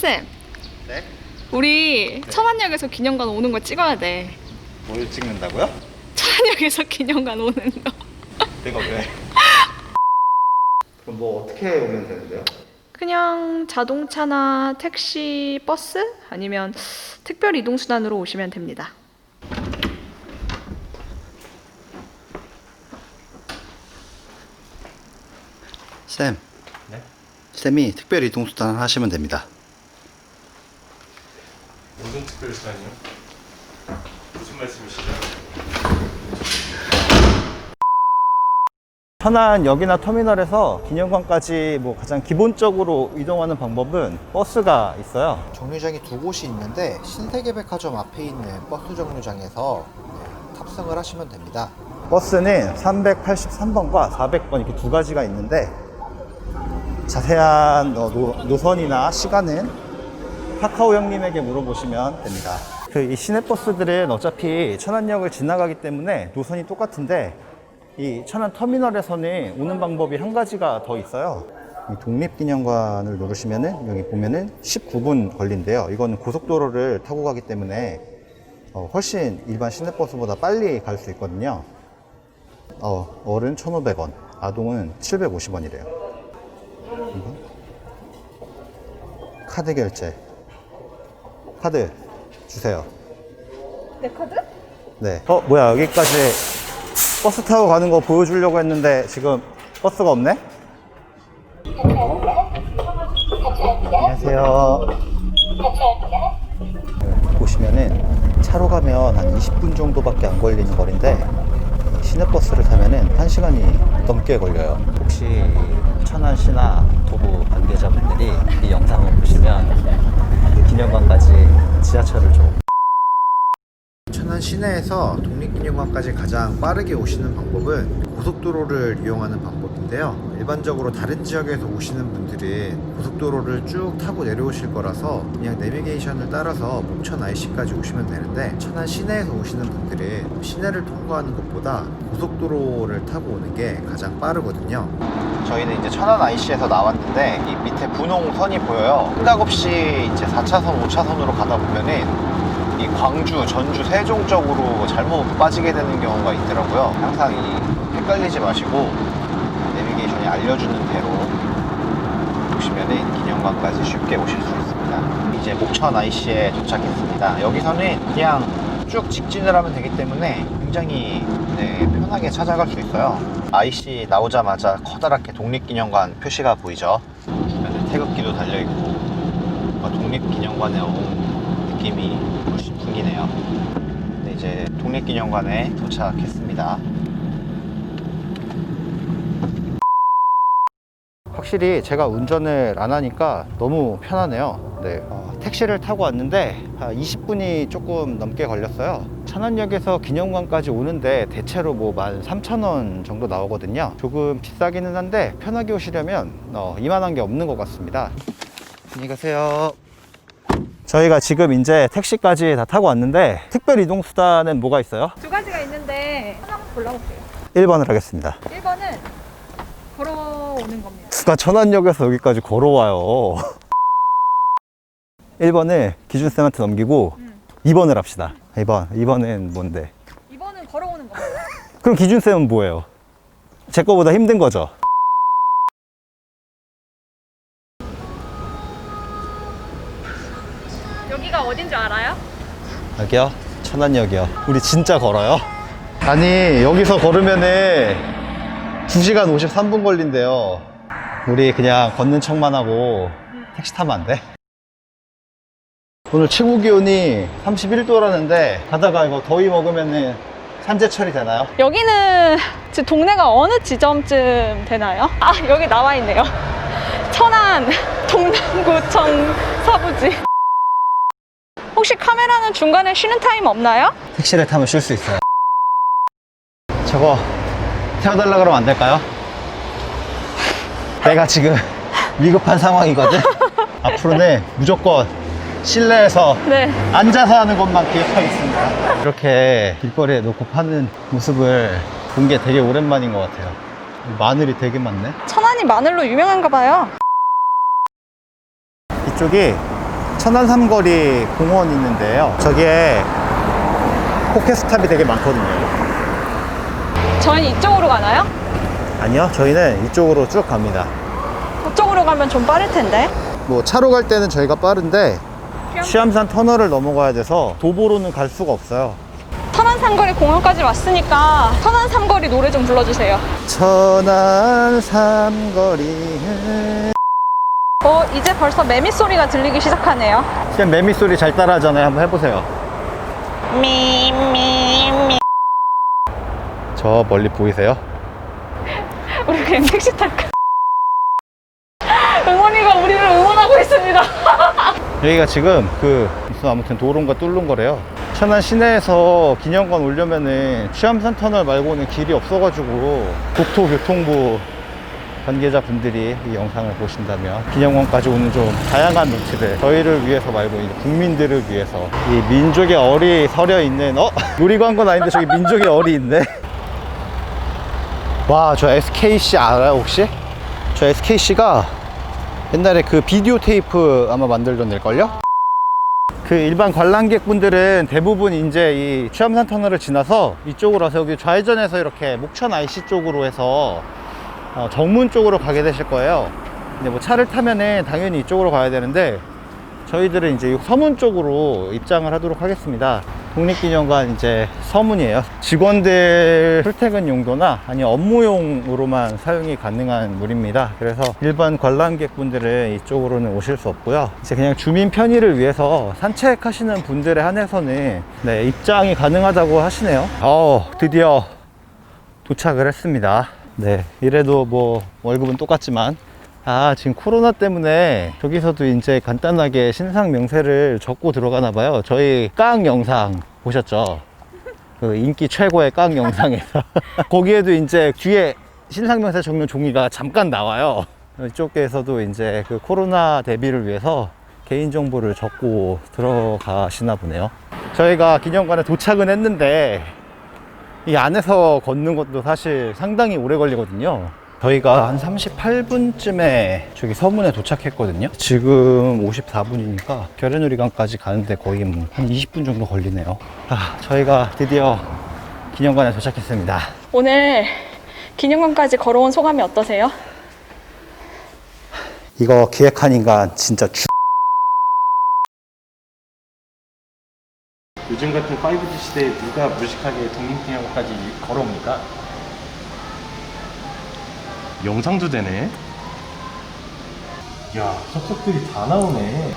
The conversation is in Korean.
쌤, 네? 우리 천안역에서 기념관 오는 거 찍어야 돼. 뭘 찍는다고요? 천안역에서 기념관 오는 거. 내가 왜? 그럼 뭐 어떻게 오면 되는데요? 그냥 자동차나 택시, 버스 아니면 특별 이동 수단으로 오시면 됩니다. 쌤, 네? 쌤이 특별 이동 수단 하시면 됩니다. 무슨 특별 시간이요? 무슨 말씀이시죠? 천안 역이나 터미널에서 기념관까지 뭐 가장 기본적으로 이동하는 방법은 버스가 있어요. 정류장이 두 곳이 있는데 신세계백화점 앞에 있는 버스 정류장에서 네, 탑승을 하시면 됩니다. 버스는 383번과 400번 이렇게 두 가지가 있는데 자세한 어, 노, 노선이나 시간은 카카오 형님에게 물어보시면 됩니다. 그 이 시내버스들은 어차피 천안역을 지나가기 때문에 노선이 똑같은데 이 천안 터미널에서는 오는 방법이 한 가지가 더 있어요. 이 독립기념관을 누르시면은 여기 보면은 19분 걸린대요. 이건 고속도로를 타고 가기 때문에 어, 훨씬 일반 시내버스보다 빨리 갈 수 있거든요. 어, 어른 1,500원, 아동은 750원이래요. 이거? 카드 결제. 카드 주세요. 내 카드? 네. 어, 뭐야, 여기까지 버스 타고 가는 거 보여주려고 했는데 지금 버스가 없네? 안녕하세요. 네, 보시면은 차로 가면 한 20분 정도밖에 안 걸리는 거리인데 이 시내버스를 타면은 1시간이 넘게 걸려요. 혹시 천안 시나 도보 관계자분들이 이 영상을 보시면 기념관까지 지하철을 좀 천안 시내에서 독립기념관까지 가장 빠르게 오시는 방법은 고속도로를 이용하는 방법인데요. 일반적으로 다른 지역에서 오시는 분들은 고속도로를 쭉 타고 내려오실 거라서 그냥 내비게이션을 따라서 목천 IC까지 오시면 되는데 천안 시내에서 오시는 분들은 시내를 통과하는 것보다 고속도로를 타고 오는 게 가장 빠르거든요. 저희는 이제 천안 IC에서 나왔는데 이 밑에 분홍선이 보여요. 생각 없이 이제 4차선, 5차선으로 가다 보면은 이 광주, 전주, 세종 쪽으로 잘못 빠지게 되는 경우가 있더라고요. 항상 이 헷갈리지 마시고 내비게이션이 알려주는 대로 보시면은 기념관까지 쉽게 오실 수 있습니다. 이제 목천 IC에 도착했습니다. 여기서는 그냥 쭉 직진을 하면 되기 때문에 굉장히 네, 편하게 찾아갈 수 있어요. IC 나오자마자 커다랗게 독립기념관 표시가 보이죠. 태극기도 달려있고 독립기념관에 온 느낌이 훨씬 풍기네요. 네, 이제 독립기념관에 도착했습니다. 확실히 제가 운전을 안 하니까 너무 편하네요. 네, 어, 택시를 타고 왔는데 한 20분이 조금 넘게 걸렸어요. 천안역에서 기념관까지 오는데 대체로 뭐 13,000원 정도 나오거든요. 조금 비싸기는 한데 편하게 오시려면 어, 이만한 게 없는 것 같습니다. 안녕히 가세요. 저희가 지금 이제 택시까지 다 타고 왔는데 특별 이동 수단은 뭐가 있어요? 두 가지가 있는데 하나 골라볼게요. 1번을 하겠습니다. 1번은 걸어오는 겁니다. 누가 천안역에서 여기까지 걸어와요. 1번을 기준쌤한테 넘기고 음. 2번을 합시다. 2번. 2번은 뭔데? 2번은 걸어오는 겁니다. 그럼 기준쌤은 뭐예요? 제 거보다 힘든 거죠? 알아요? 여기요? 천안역이요. 우리 진짜 걸어요? 아니, 여기서 걸으면은 2시간 53분 걸린대요. 우리 그냥 걷는 척만 하고 택시 타면 안 돼? 오늘 최고 기온이 31도라는데 가다가 이거 더위 먹으면은 산재처리 되나요? 여기는 지금 동네가 어느 지점쯤 되나요? 아 여기 나와 있네요. 천안 동남구청 서부지. 혹시 카메라는 중간에 쉬는 타임 없나요? 택시를 타면 쉴 수 있어요. 저거 태워달라 그러면 안 될까요? 내가 지금 위급한 상황이거든. 앞으로는 무조건 실내에서 네. 앉아서 하는 것만 기억하겠습니다. 이렇게 길거리에 놓고 파는 모습을 본 게 되게 오랜만인 것 같아요. 마늘이 되게 많네. 천안이 마늘로 유명한가 봐요. 이쪽이 천안 삼거리 공원이 있는데요. 저기에 포켓스탑이 되게 많거든요. 저희는 이쪽으로 가나요? 아니요, 저희는 이쪽으로 쭉 갑니다. 그쪽으로 가면 좀 빠를 텐데. 뭐 차로 갈 때는 저희가 빠른데 취암산 터널을 넘어가야 돼서 도보로는 갈 수가 없어요. 천안 삼거리 공원까지 왔으니까 천안 삼거리 노래 좀 불러주세요. 천안 삼거리 어, 이제 벌써 매미 소리가 들리기 시작하네요. 지금 매미 소리 잘 따라하잖아요. 한번 해보세요. 미, 미, 미. 저 멀리 보이세요? 우리 그냥 택시 탈까? 응원이가 우리를 응원하고 있습니다. 여기가 지금 그 무슨 아무튼 도로인가 뚫는 거래요. 천안 시내에서 기념관 오려면은 취암산 터널 말고는 길이 없어가지고 국토교통부 관계자 분들이 이 영상을 보신다면 기념관까지 오는 좀 다양한 루트를 저희를 위해서 말고 이제 국민들을 위해서 이 민족의 얼이 서려 있는 어 놀이관 건 아닌데 저기 민족의 얼이 있네. 와 저 SKC 알아요 혹시? 저 SKC가 옛날에 그 비디오 테이프 아마 만들던 데일걸요? 그 일반 관람객분들은 대부분 이제 이 취암산 터널을 지나서 이쪽으로 와서 여기 좌회전해서 이렇게 목천 IC 쪽으로 해서 어, 정문 쪽으로 가게 되실 거예요. 근데 뭐 차를 타면은 당연히 이쪽으로 가야 되는데 저희들은 이제 이 서문 쪽으로 입장을 하도록 하겠습니다. 독립기념관 이제 서문이에요. 직원들 출퇴근 용도나 아니면 업무용으로만 사용이 가능한 물입니다. 그래서 일반 관람객분들은 이쪽으로는 오실 수 없고요. 이제 그냥 주민 편의를 위해서 산책하시는 분들에 한해서는 네, 입장이 가능하다고 하시네요. 어, 드디어 도착을 했습니다. 네, 이래도 뭐 월급은 똑같지만 아, 지금 코로나 때문에 저기서도 이제 간단하게 신상 명세를 적고 들어가나 봐요. 저희 깡 영상 보셨죠? 그 인기 최고의 깡 영상에서 거기에도 이제 뒤에 신상 명세 적는 종이가 잠깐 나와요. 이쪽에서도 이제 그 코로나 대비를 위해서 개인 정보를 적고 들어가시나 보네요. 저희가 기념관에 도착은 했는데 이 안에서 걷는 것도 사실 상당히 오래 걸리거든요. 저희가 한 38분쯤에 저기 서문에 도착했거든요. 지금 54분이니까 결연우리관까지 가는데 거의 뭐 한 20분 정도 걸리네요. 아, 저희가 드디어 기념관에 도착했습니다. 오늘 기념관까지 걸어온 소감이 어떠세요? 이거 기획한 인간 진짜 죽. 요즘 같은 5G 시대에 누가 무식하게 독립기념관까지 걸어옵니까? 영상도 되네. 야, 석석들이 다 나오네.